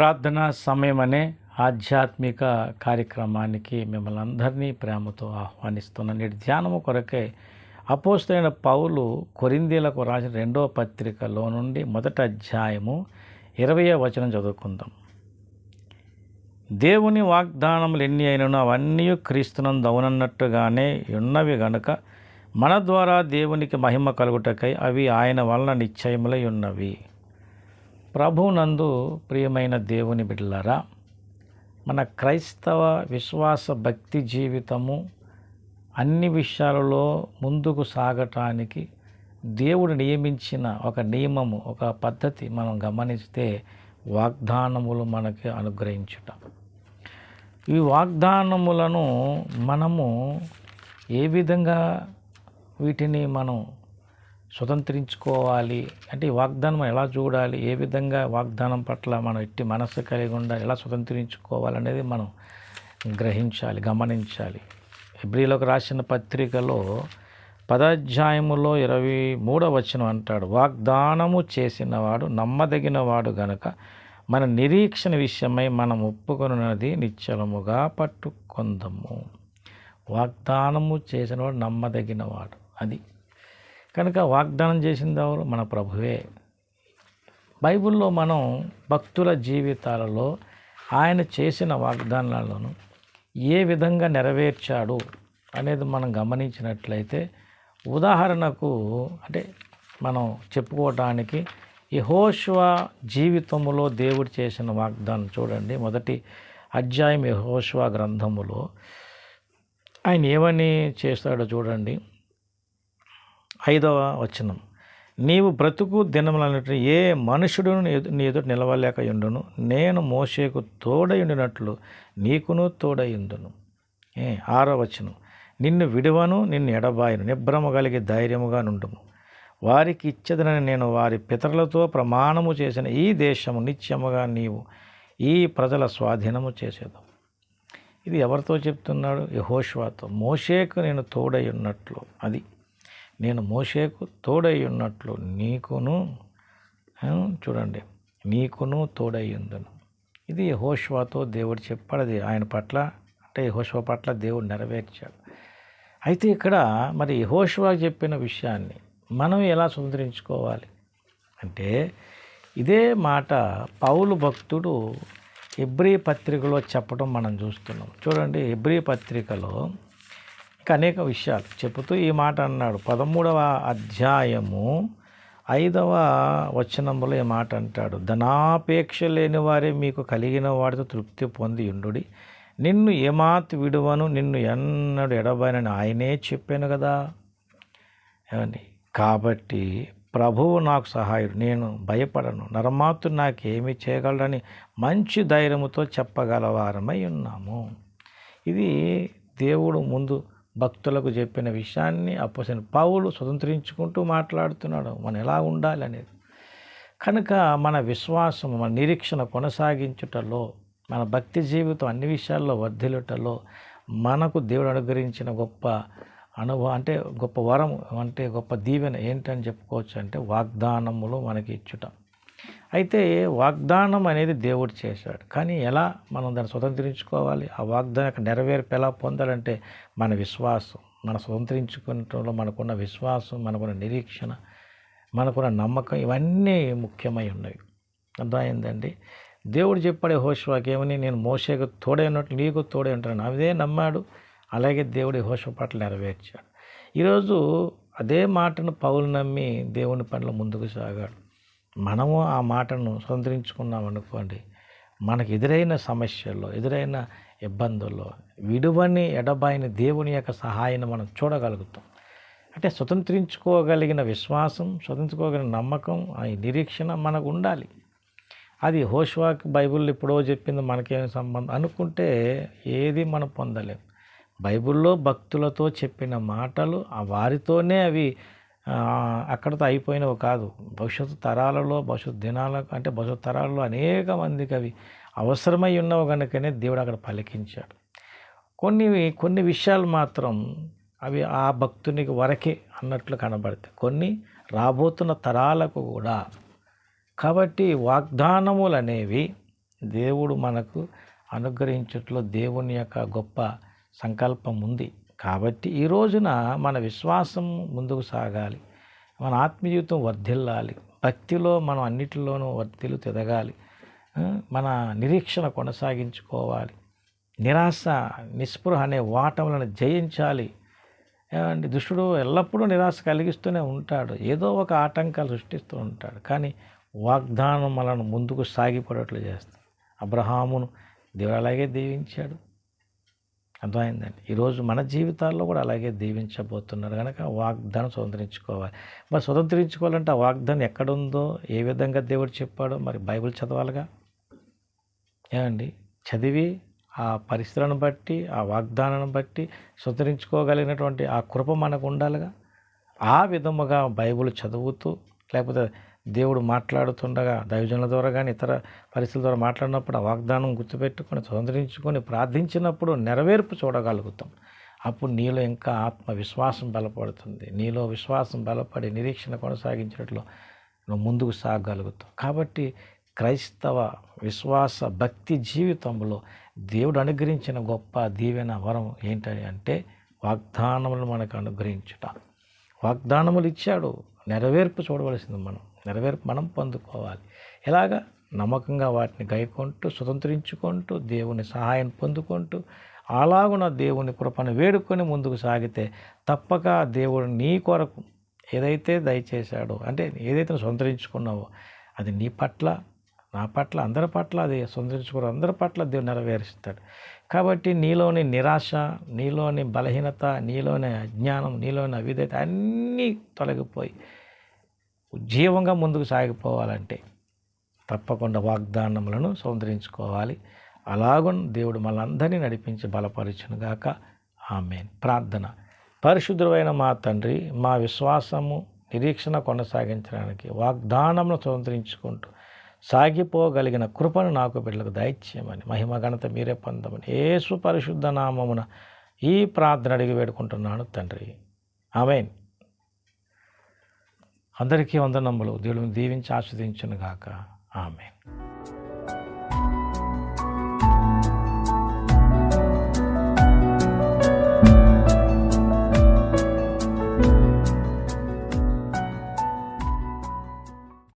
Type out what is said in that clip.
ప్రార్థనా సమయం అనే ఆధ్యాత్మిక కార్యక్రమానికి మిమ్మల్ని అందరినీ ప్రేమతో ఆహ్వానిస్తున్న నేటి ధ్యానము కొరకే అపోస్తైన పౌలు కొరిందీలకు రాసిన రెండవ పత్రికలో నుండి మొదట అధ్యాయము ఇరవయో వచనం చదువుకుందాం. దేవుని వాగ్దానములు ఎన్ని అయినను అవన్నీ క్రీస్తునందు అవునన్నట్టుగానే ఉన్నవి గనుక మన ద్వారా దేవునికి మహిమ కలుగుటకై అవి ఆయన వలన నిశ్చయములై ఉన్నవి. ప్రభునందు ప్రియమైన దేవుని బిడ్డలారా మన క్రైస్తవ విశ్వాస భక్తి జీవితము అన్ని విషయాలలో ముందుకు సాగటానికి దేవుడు నియమించిన ఒక నియమము ఒక పద్ధతి మనం గమనిస్తే వాగ్దానములు మనకి అనుగ్రహించుట. ఈ వాగ్దానములను మనము ఏ విధంగా వీటిని మనం స్వతంత్రించుకోవాలి. అంటే ఈ వాగ్దానం ఎలా చూడాలి? ఏ విధంగా వాగ్దానం పట్ల మనం ఎట్టి మనస్సు కలిగి ఉండాలి ఎలా స్వతంత్రించుకోవాలి అనేది మనం గ్రహించాలి గమనించాలి. ఎబ్రిలోకి రాసిన పత్రికలో పదాధ్యాయములో ఇరవై మూడవ వచనం అంటాడు వాగ్దానము చేసినవాడు నమ్మదగినవాడు గనుక మన నిరీక్షణ విషయమై మనం ఒప్పుకొనున్నది నిశ్చలముగా పట్టుకొందము. వాగ్దానము చేసినవాడు నమ్మదగినవాడు. అది కనుక వాగ్దానం చేసింది ఎవరు? మన ప్రభువే. బైబిల్లో మనం భక్తుల జీవితాలలో ఆయన చేసిన వాగ్దానాలను ఏ విధంగా నెరవేర్చాడు అనేది మనం గమనించినట్లయితే ఉదాహరణకు అంటే మనం చెప్పుకోవటానికి యహోష్వా జీవితంలో దేవుడు చేసిన వాగ్దానం చూడండి. మొదటి అధ్యాయం యహోష్వా గ్రంథములో ఆయన ఏమని చేస్తాడో చూడండి. ఐదవ వచనం. నీవు బ్రతుకు దినములన్నట్టు ఏ మనుషుడును నీ ఎదు- ఎదుట నిలవలేక ఉండును. నేను మోషేకు తోడయుండినట్లు నీకును తోడయుండును ఏ ఆరో వచనం. నిన్ను విడువను నిన్ను ఎడబాయను. నిబ్రమ కలిగి ధైర్యముగా నుండుము. వారికి ఇచ్చదనని నేను వారి పితరులతో ప్రమాణము చేసిన ఈ దేశము నిత్యముగా నీవు ఈ ప్రజల స్వాధీనము చేసేదాం ఇది ఎవరితో చెప్తున్నాడు? యహోష్వాతో. మోషేకు నేను తోడై ఉన్నట్లు. అది నేను మోషేకు తోడై ఉన్నట్లు నీకును చూడండి నీకును తోడై ఇది హోష్వాతో దేవుడు చెప్పాడు అది ఆయన పట్ల అంటే హోష్వా పట్ల దేవుడు నెరవేర్చాడు. అయితే ఇక్కడ మరి హోష్వా చెప్పిన విషయాన్ని మనం ఎలా సుందరించుకోవాలి? అంటే ఇదే మాట పౌలు భక్తుడు ఎబ్రి పత్రికలో చెప్పడం మనం చూస్తున్నాం. చూడండి ఎబ్రి పత్రికలో అనేక విషయాలు చెబుతూ ఈ మాట అన్నాడు. పదమూడవ అధ్యాయము ఐదవ వచనంలో ఈ మాట అంటాడు. ధనాపేక్ష లేని వారే మీకు కలిగిన వాడితో తృప్తి పొంది ఉండుడి. నిన్ను ఏమాత్ విడువను నిన్ను ఎన్నడు ఎడబాయనని ఆయనే చెప్పాను కదా. ఏమండి? కాబట్టి ప్రభువు నాకు సహాయుడు నేను భయపడను. నరమాతు నాకేమి చేయగలడని మంచి ధైర్యముతో చెప్పగలవారమై ఉన్నాము. ఇది దేవుడు ముందు భక్తులకు చెప్పిన విషయాన్ని అప్పసిన పావులు స్వతంత్రించుకుంటూ మాట్లాడుతున్నాడు. మనం ఎలా ఉండాలి అనేది. కనుక మన విశ్వాసం మన నిరీక్షణ కొనసాగించుటలో మన భక్తి జీవితం అన్ని విషయాల్లో వర్ధిల్లుటలో మనకు దేవుడు అనుగ్రహించిన గొప్ప అనుభవం అంటే గొప్ప వరం అంటే గొప్ప దీవెన ఏంటని చెప్పుకోవచ్చు అంటే వాగ్దానములు మనకి ఇచ్చుట. అయితే వాగ్దానం అనేది దేవుడు చేశాడు. కానీ ఎలా మనం దాన్ని స్వతంత్రించుకోవాలి? ఆ వాగ్దానం యొక్క నెరవేర్పు ఎలా పొందాలంటే మన విశ్వాసం. మన స్వతంత్రించుకున్నటంలో మనకున్న విశ్వాసం మనకున్న నిరీక్షణ మనకున్న నమ్మకం ఇవన్నీ ముఖ్యమై ఉన్నవి. అర్థమైందండి? దేవుడు చెప్పాడే హోషవాకి ఏమని? నేను మోసేకు తోడే ఉన్నట్టు నీకు తోడే ఉంటాను. అదే నమ్మాడు. అలాగే దేవుడి హోష పాటలు నెరవేర్చాడు. ఈరోజు అదే మాటను పౌలు నమ్మి దేవుని పనులు ముందుకు సాగాడు. మనము ఆ మాటను స్వతంత్రించుకున్నాం అనుకోండి మనకు ఎదురైన సమస్యల్లో ఎదురైన ఇబ్బందుల్లో విడువని ఎడబాయిని దేవుని యొక్క సహాయాన్ని మనం చూడగలుగుతాం. అంటే స్వతంత్రించుకోగలిగిన విశ్వాసం స్వతంత్రించుకోగలిగిన నమ్మకం ఆ నిరీక్షణ మనకు ఉండాలి. అది హోష్వాక్ బైబిల్ ఎప్పుడో చెప్పింది మనకేం సంబంధం అనుకుంటే ఏది మనం పొందలేం. బైబిల్లో భక్తులతో చెప్పిన మాటలు ఆ వారితోనే అవి అక్కడతో అయిపోయినవి కాదు. భవిష్యత్తు తరాలలో భవిష్యత్తు దినాలకు అంటే భవిష్యత్తు తరాలలో అనేక మందికి అవి అవసరమై ఉన్నవి కనుకనే దేవుడు అక్కడ పలికించాడు. కొన్ని కొన్ని విషయాలు మాత్రం అవి ఆ భక్తునికి వరకే అన్నట్లు కనబడతాయి. కొన్ని రాబోతున్న తరాలకు కూడా. కాబట్టి వాగ్దానములు అనేవి దేవుడు మనకు అనుగ్రహించట్లో దేవుని యొక్క గొప్ప సంకల్పం ఉంది. కాబట్టి ఈ రోజున మన విశ్వాసం ముందుకు సాగాలి. మన ఆత్మీయ వర్ధిల్లాలి. భక్తిలో మనం అన్నిటిలోనూ వర్తిలు ఎదగాలి మన నిరీక్షణ కొనసాగించుకోవాలి. నిరాశ నిస్పృహ అనే వాటములను జయించాలి. ఏమండి? దుష్టుడు ఎల్లప్పుడూ నిరాశ కలిగిస్తూనే ఉంటాడు. ఏదో ఒక ఆటంకాలు సృష్టిస్తూ ఉంటాడు. కానీ వాగ్దానం మనను ముందుకు సాగిపడేట్లు చేస్తాడు. అబ్రహామును దేవుడు అలాగే దీవించాడు. అర్థమైందండి. ఈరోజు మన జీవితాల్లో కూడా అలాగే దీవించబోతున్నారు. కనుక వాగ్దానం స్వతంత్రించుకోవాలి. మరి స్వతంత్రించుకోవాలంటే ఆ వాగ్దానం ఎక్కడుందో ఏ విధంగా దేవుడు చెప్పాడో మరి బైబిల్ చదవాలిగా? ఏమండి? చదివి ఆ పరిస్థితులను బట్టి ఆ వాగ్దానాన్ని బట్టి స్వతంత్రించుకోగలిగినటువంటి ఆ కృప మనకు ఉండాలిగా? ఆ విధముగా బైబిల్ చదువుతూ లేకపోతే దేవుడు మాట్లాడుతుండగా దైవజనుల ద్వారా కానీ ఇతర పరిస్థితుల ద్వారా మాట్లాడినప్పుడు ఆ వాగ్దానం గుర్తుపెట్టుకొని స్వతంత్రించుకొని ప్రార్థించినప్పుడు నెరవేర్పు చూడగలుగుతాం. అప్పుడు నీలో ఇంకా ఆత్మ విశ్వాసం బలపడుతుంది. నీలో విశ్వాసం బలపడి నిరీక్షణ కొనసాగించినట్లు నువ్వు ముందుకు సాగగలుగుతావు కాబట్టి క్రైస్తవ విశ్వాస భక్తి జీవితంలో దేవుడు అనుగ్రహించిన గొప్ప దీవెన వరం ఏంటని అంటే వాగ్దానములు మనకు అనుగ్రహించుట. వాగ్దానములు ఇచ్చాడు. నెరవేర్పు చూడవలసింది మనం. నెరవేర్పు మనం పొందుకోవాలి. ఎలాగా? నమ్మకంగా వాటిని గైకొంటూ స్వతంత్రించుకుంటూ దేవుని సహాయం పొందుకుంటూ అలాగున దేవుని కృపను వేడుకొని ముందుకు సాగితే తప్పక దేవుడు నీ కొరకు ఏదైతే దయచేశాడో అంటే ఏదైతే సొంతరించుకున్నావో అది నీ పట్ల నా పట్ల అందరి పట్ల అది సొంతరించుకున్న అందరి పట్ల దేవుడు నెరవేరుస్తాడు. కాబట్టి నీలోని నిరాశ నీలోని బలహీనత నీలోని అజ్ఞానం నీలోని అవిధేత అన్నీ తొలగిపోయి ఉజ్జీవంగా ముందుకు సాగిపోవాలంటే తప్పకుండా వాగ్దానములను సౌందరించుకోవాలి. అలాగున దేవుడు మనందరినీ నడిపించి బలపరచునుగాక ఆమెన్. ప్రార్థన. పరిశుద్ధుడైన మా తండ్రి మా విశ్వాసము నిరీక్షణ కొనసాగించడానికి వాగ్దానమును స్వతంత్రించుకుంటూ సాగిపోగలిగిన కృపను నాకు బిడ్డలకు దయచేయమని మహిమ ఘనత మీరే పొందమని ఏసు పరిశుద్ధ నామమున ఈ ప్రార్థన అడిగి వేడుకుంటున్నాను తండ్రి. ఆమెన్. అందరికీ వందనములు. దేవుని దీవించి ఆస్వాదించను గాక ఆమెన్.